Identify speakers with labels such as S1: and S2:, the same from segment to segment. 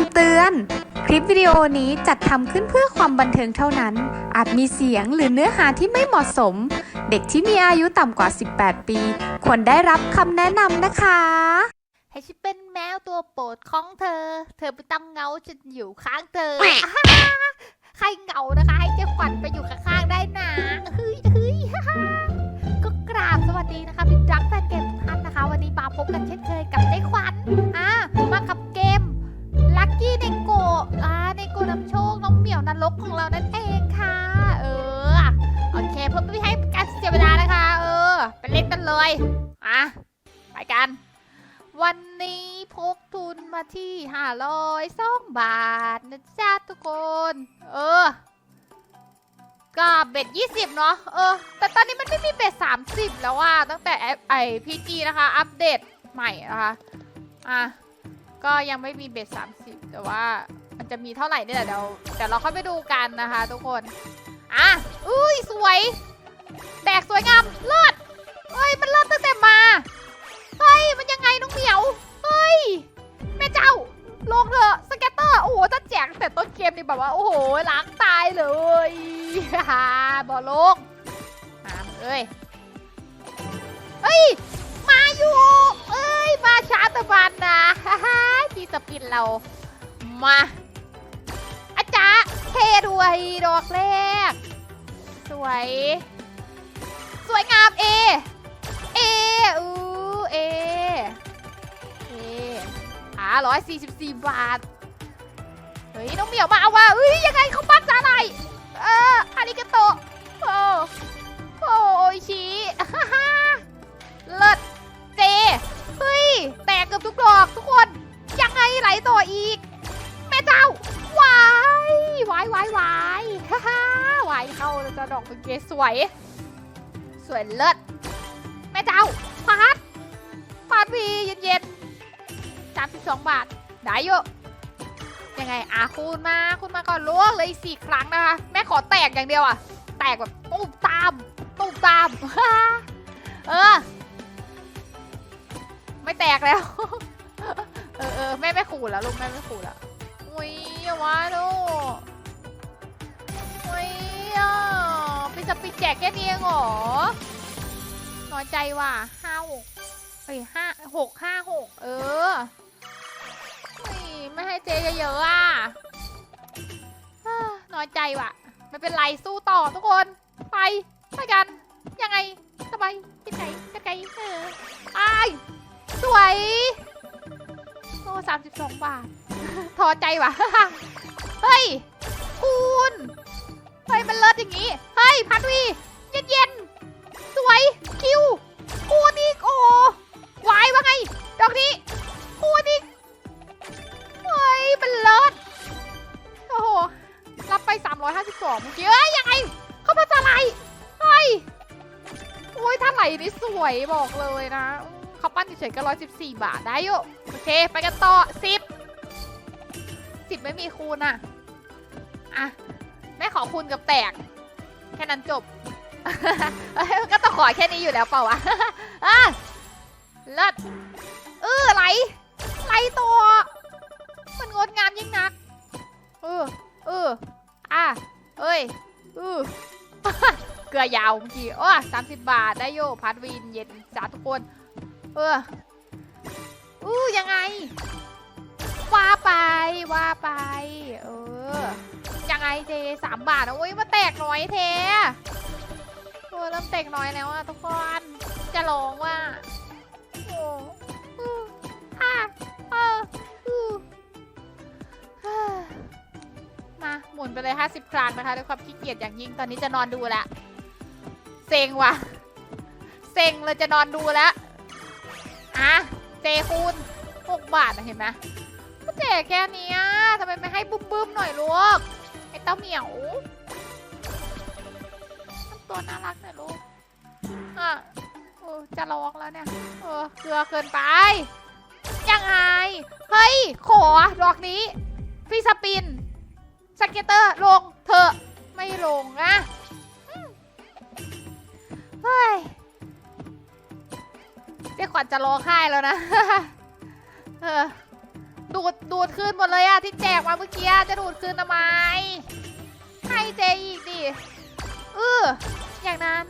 S1: ำเตือน คลิปวิดีโอนี้จัดทำขึ้นเพื่อความบันเทิงเท่านั้น อาจมีเสียงหรือเนื้อหาที่ไม่เหมาะสม เด็กที่มีอายุต่ำกว่า 18 ปี ควรได้รับคำแนะนำนะคะ
S2: ให้ฉันเป็นแมวตัวโปรดของเธอ เธอไม่ต้งเงาฉันอยู่ข้างเธอ ใครเงานะคะ ให้เจ้าขวัญไปอยู่ข้างๆได้นะเฮ้ยเฮ้ยก็กราบสวัสดีนะคะพี่รักแฟนเกมทุกท่านนะคะ วันนี้มาพบกันเช่นเคยกับเจ้ขวัญ กของเรานั่นเองค่ะ เออ โอเคเพื่อไม่ให้การเสียเวลานะคะ เออ ไปเล่นกันเลยอะไปกัน วันนี้พกทุนมาที่ห้าร้อยสองบาทนะจ๊ะทุกคน เออก็เบ็ดยี่สิบเนาะเออ แต่ตอนนี้มันไม่มีเบ็ดสามสิบแล้วว่าตั้งแต่ไอพีจีนะคะ อัปเดตใหม่นะคะ อะ ก็ยังไม่มีเบ็ดสามสิบแต่ว่า มันจะมีเท่าไหร่นี่ยเดี๋ยวเดี๋ยวเราค่อยไปดูกันนะคะทุกคน อะอุ้ยสวย แตกสวยงามเลิศเฮ้ยมันเลิศตั้งแต่มา เฮ้ยมันยังไงน้องเหมียว เฮ้ยแม่เจ้าลงเถอะสเก็ตเตอร์โอ้โหถ้าแจกตั้งแต่ต้นเกมนี่แบบว่าโอ้โหล้างตายเลยฮ่าบอลงหามเอ้ยเฮ้ยมาอยู่ เอ้ยมาช้าตะวันนะฮ่าฮ่าที่สปินเรามา เทด้วยดอกแรก สวย สวยงามเอ เออู้เอ เออ่าร้อยสี่สิบสี่บาท เฮ้ย น้องเหมียวมาเอาว่าเฮ้ยยังไงเขาปั้นจะอะไร เอออาริกาโตโอ้ เข้าจะดอกเป็นเกสวย สวยเลิศแม่เจ้าพาดพาดวีเย็นๆสามสิบสองบาท ได้เยอะยังไงอะคุณมาคุณมาก่อนล้วงเลยสี่ครั้งนะคะ แม่ขอแตกอย่างเดียวอะ แตกแบบตุ้มตามตุ้มตาม เออ ไม่แตกแล้ว เออเออแม่ไม่ขู่แล้วลูกแม่ไม่ขู่แล้วอุ้ยอย่าว่าลูก แจกแค่นี้เองเหรอน้อยใจว่ะห้าหกเฮ้ยห้าหกห้าหกเออไม่ให้เจเยอะๆอะอ่าน้อยใจว่ะไม่เป็นไรสู้ต่อทุกคน ไปไปกัน ยังไงสบายที่ไหนจะไกลเออไปสวยโอ้สามสิบสองบาทท้อใจว่ะ เฮ้ย เฮ้ยมันเลิศอย่างงี้ เฮ้ยพัดวีเย็นเย็นสวยคิวคูณอีกโอ้วายว่าไง ดอกนี้คูณอีกเฮ้ยมันเลิศโอ้โหรับไป 352เมื่อกี้เอ้ยยังไงเขามาจะไหลเฮ้ยโอ้ยถ้าไหลนี่สวยบอกเลยนะเขาปั้นเฉยๆก็ 114 บาทได้อยู่โอเค ไปกันต่อ 10 10 ไม่มีคูณอะ อะ แม่ขอคูณกับแตก แค่นั้นจบ ก็ต้องขอแค่นี้อยู่แล้วเปล่าวะเลิศเออไหลไหลตัว มันงดงามยิ่งนัก เออเอออะเอ้ยเออเกลือยาวเมื่อกี้โอ้สามสิบบาทได้โยพัดวินเย็นจ้าทุกคน เอออู้ยังไง ว่าไปว่าไป เออ ยังไงเจสามบาทนะโอ้ยมาแตกน้อยเทโอ้เริ่มแตกน้อยแล้วอะทุกคนจะลองว่าโอ้อู้อะเออมาหมุนไปเลย 50 ครั้งนะคะด้วยความขี้เกียจอย่างยิ่งตอนนี้จะนอนดูล้วเซ็งว่ะเซ็งเลยจะนอนดูแล้วอะเจคูณ6บาทนะเห็นไหมก็แจกแค่นี้ทำไมไม่ให้บึ้มบึ้มๆหน่อยลูก เต้าเหมียวตัวน่ารักหน่อยลูกอะเออจะร้องแล้วเนี่ยเออเกลือเกินไป ยังไง เฮ้ย ขอดอกนี้ฟีสปินสเก็ตเตอร์ลงเถอะ ไม่ลงอะเฮ้ยเรียกขวัญจะร้องไห้แล้วนะ เออ ดูดดูดคืนหมดเลยอะที่แจกมาเมื่อกี้จะดูดคืนทำไมให้เจอีกดิเอออย่างนั้น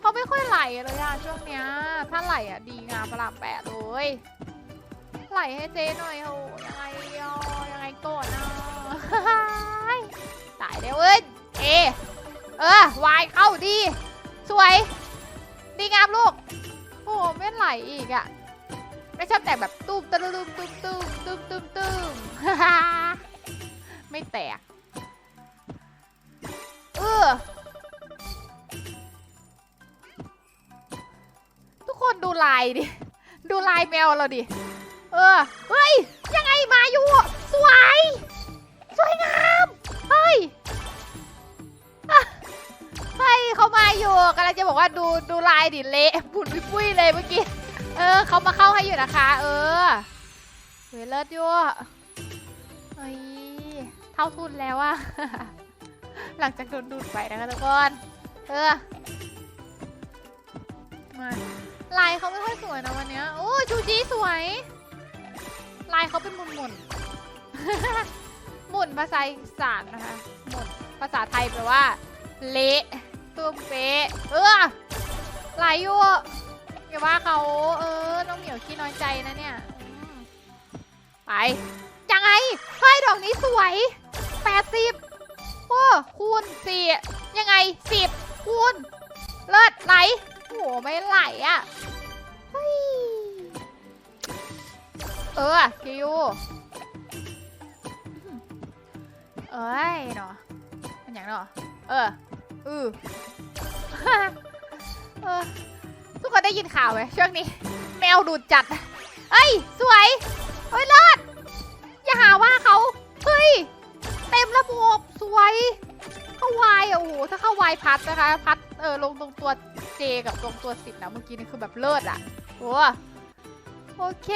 S2: เขาไม่ค่อยไหลเลยอะช่วงเนี้ยถ้าไหลอะดีงามประหลาดแปดเลยไหลให้เจหน่อยโหยังไงอะยังไงก่อนอะตายแล้วเว้ยเอเออวายเข้าดี สวย ดีงามลูกโอ้ไม่ไหลอีกอะ ไม่ชอบแต่งแบบตุ้มตะลุมตุ้มตุ้มตุ้มตุ้มตุ้มไม่แตก เออทุกคนดูลายดิ ดูลายแมวเราดิ เออ เฮ้ย ยังไงมาอยู่ สวย สวยงาม เฮ้ยเฮ้ยเขามาอยู่กำลังจะบอกว่าดูดูลายดิเละบุญปุ้ยเลยเมื่อกี้ เออเขามาเข้าให้อยู่นะคะ เออเฮ้ยเลิศอยู่เฮ้ยเท่าทุนแล้วอะหลังจากโดนดูดไปนะคะทุกคนเออมาลายเขาไม่ค่อยสวยนะวันนี้โอ้ชูจีสวย ลายเขาเป็นหมุนหมุนหมุนภาษาอีสานนะคะหมุนภาษาไทยแปลว่า เละตุ้มเป๊ะเออลายยู่ อย่าว่าเขาเออน้องเหมียวขี้น้อยใจนะเนี่ยไปยังไงเฮ้ยดอกนี้สวย80โอ้คูณสี่ยังไง10คูณเลิศไหลโอ้ไม่ไหลอะเฮ้ยเออคิวเอ้ยเนาะมันอย่างเนาะเอออือเออ คนได้ยินข่าวไหมช่วงนี้ แมวดูดจัด เอ้ย สวยเฮ้ยเลิศอย่าหาว่าเขาเฮ้ย เต็มระบบสวยเข้าวายอะโอ้โหถ้าเข้าวายพัดนะคะพัดเออลงตรงตัวเจกับตรงตัวสิบนะเมื่อกี้นี่คือแบบเลิศอะโอ้โอเค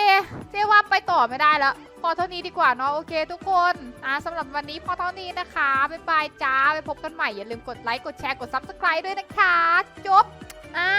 S2: เจ๊ว่าไปต่อไม่ได้แล้ว พอเท่านี้ดีกว่าเนาะ โอเคทุกคนอ่าสำหรับวันนี้พอเท่านี้นะคะ บ๊ายบายจ้า ไปพบกันใหม่ อย่าลืมกดไลค์ กดแชร์ กด Subscribe ด้วยนะคะ จบ อ่า